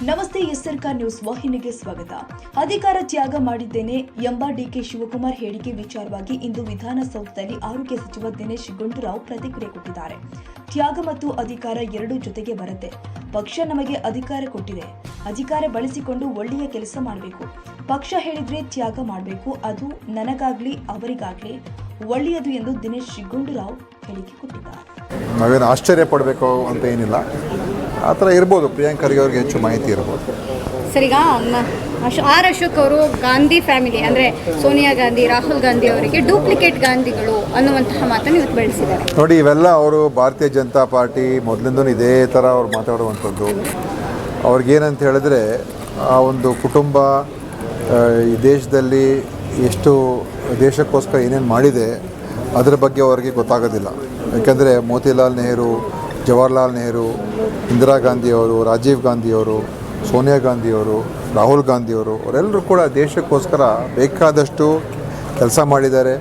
Karnataka news ವಾಹಿನಿಗೆ ಸ್ವಾಗತ. ಅಧಿಕಾರ ತ್ಯಾಗ ಮಾಡಿದ್ದೇನೆ ಎಂಬ ಡಿಕೆ ಶಿವಕುಮಾರ್ ಹೇಳಿಕೆ ವಿಚಾರವಾಗಿ ಇಂದು ವಿಧಾನಸೌಧದಲ್ಲಿ ಆರೋಗ್ಯ ಸಚಿವ ದಿನೇಶ್ ಗುಂಡೂರಾವ್ ಪ್ರತಿಕ್ರಿಯೆ ಕೊಟ್ಟಿದ್ದಾರೆ. ತ್ಯಾಗ ಮತ್ತು ಅಧಿಕಾರ ಎರಡೂ ಜೊತೆಗೆ ಬರುತ್ತೆ. ಪಕ್ಷ ನಮಗೆ ಅಧಿಕಾರ ಕೊಟ್ಟಿದೆ. ಅಧಿಕಾರ ಬಳಸಿಕೊಂಡು ಒಳ್ಳೆಯ ಕೆಲಸ ಮಾಡಬೇಕು. ಪಕ್ಷ ಹೇಳಿದ್ರೆ ತ್ಯಾಗ ಮಾಡಬೇಕು. ಅದು ನನಗಾಗ್ಲಿ, ಅವರಿಗಾಗ್ಲಿ ಒಳ್ಳೆಯದು ಎಂದು ದಿನೇಶ್ ಗುಂಡೂರಾವ್ ಹೇಳಿಕೆ ಕೊಟ್ಟಿದ್ದಾರೆ. ನಾವೇನು ಆಶ್ಚರ್ಯ ಪಡಬೇಕು ಅಂತ ಏನಿಲ್ಲ. ಆ ಥರ ಇರ್ಬೋದು. ಪ್ರಿಯಾಂಕ್ ಖರ್ಗೆ ಅವ್ರಿಗೆ ಹೆಚ್ಚು ಮಾಹಿತಿ ಇರ್ಬೋದು. ಸರಿ ಈಗ ಮ- ಅಶ್ ಆರ್ ಅಶೋಕ್ ಅವರು ಗಾಂಧಿ ಫ್ಯಾಮಿಲಿ ಅಂದರೆ ಸೋನಿಯಾ ಗಾಂಧಿ ರಾಹುಲ್ ಗಾಂಧಿ ಅವರಿಗೆ ಡೂಪ್ಲಿಕೇಟ್ ಗಾಂಧಿಗಳು ಅನ್ನುವಂತಹ ಮಾತನ್ನು ಇವತ್ತು ಬೆಳೆಸಿದ್ದಾರೆ. ನೋಡಿ ಇವೆಲ್ಲ ಅವರು ಭಾರತೀಯ ಜನತಾ ಪಾರ್ಟಿ ಮೊದಲಿಂದನೂ ಇದೇ ಥರ ಅವ್ರು ಮಾತಾಡುವಂಥದ್ದು. ಅವ್ರಿಗೇನಂತ ಹೇಳಿದ್ರೆ ಆ ಒಂದು ಕುಟುಂಬ ಈ ದೇಶದಲ್ಲಿ ಎಷ್ಟು ದೇಶಕ್ಕೋಸ್ಕರ ಏನೇನು ಮಾಡಿದೆ ಅದರ ಬಗ್ಗೆ ಅವರಿಗೆ ಗೊತ್ತಾಗೋದಿಲ್ಲ. ಯಾಕೆಂದರೆ ಮೋತಿಲಾಲ್ ನೆಹರು ಜವಾಹರ್ಲಾಲ್ ನೆಹರು, ಇಂದಿರಾ ಗಾಂಧಿಯವರು, ರಾಜೀವ್ ಗಾಂಧಿಯವರು, ಸೋನಿಯಾ ಗಾಂಧಿಯವರು, ರಾಹುಲ್ ಗಾಂಧಿಯವರು, ಅವರೆಲ್ಲರೂ ಕೂಡ ದೇಶಕ್ಕೋಸ್ಕರ ಬೇಕಾದಷ್ಟು ಕೆಲಸ ಮಾಡಿದ್ದಾರೆ.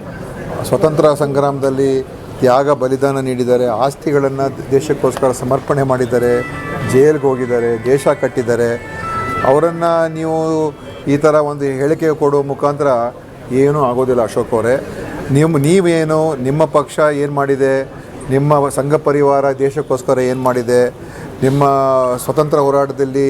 ಸ್ವತಂತ್ರ ಸಂಗ್ರಾಮದಲ್ಲಿ ತ್ಯಾಗ, ಬಲಿದಾನ ನೀಡಿದ್ದಾರೆ. ಆಸ್ತಿಗಳನ್ನು ದೇಶಕ್ಕೋಸ್ಕರ ಸಮರ್ಪಣೆ ಮಾಡಿದ್ದಾರೆ. ಜೈಲ್ಗೆ ಹೋಗಿದ್ದಾರೆ, ದೇಶ ಕಟ್ಟಿದ್ದಾರೆ. ಅವರನ್ನು ನೀವು ಈ ಥರ ಒಂದು ಹೇಳಿಕೆ ಕೊಡುವ ಮುಖಾಂತರ ಏನೂ ಆಗೋದಿಲ್ಲ ಅಶೋಕ್ ಅವರೇ. ನಿಮ್ಮ ನೀವೇನು, ನಿಮ್ಮ ಪಕ್ಷ ಏನು ಮಾಡಿದೆ? ನಿಮ್ಮ ಸಂಘ ಪರಿವಾರ ದೇಶಕ್ಕೋಸ್ಕರ ಏನು ಮಾಡಿದೆ? ನಿಮ್ಮ ಸ್ವತಂತ್ರ ಹೋರಾಟದಲ್ಲಿ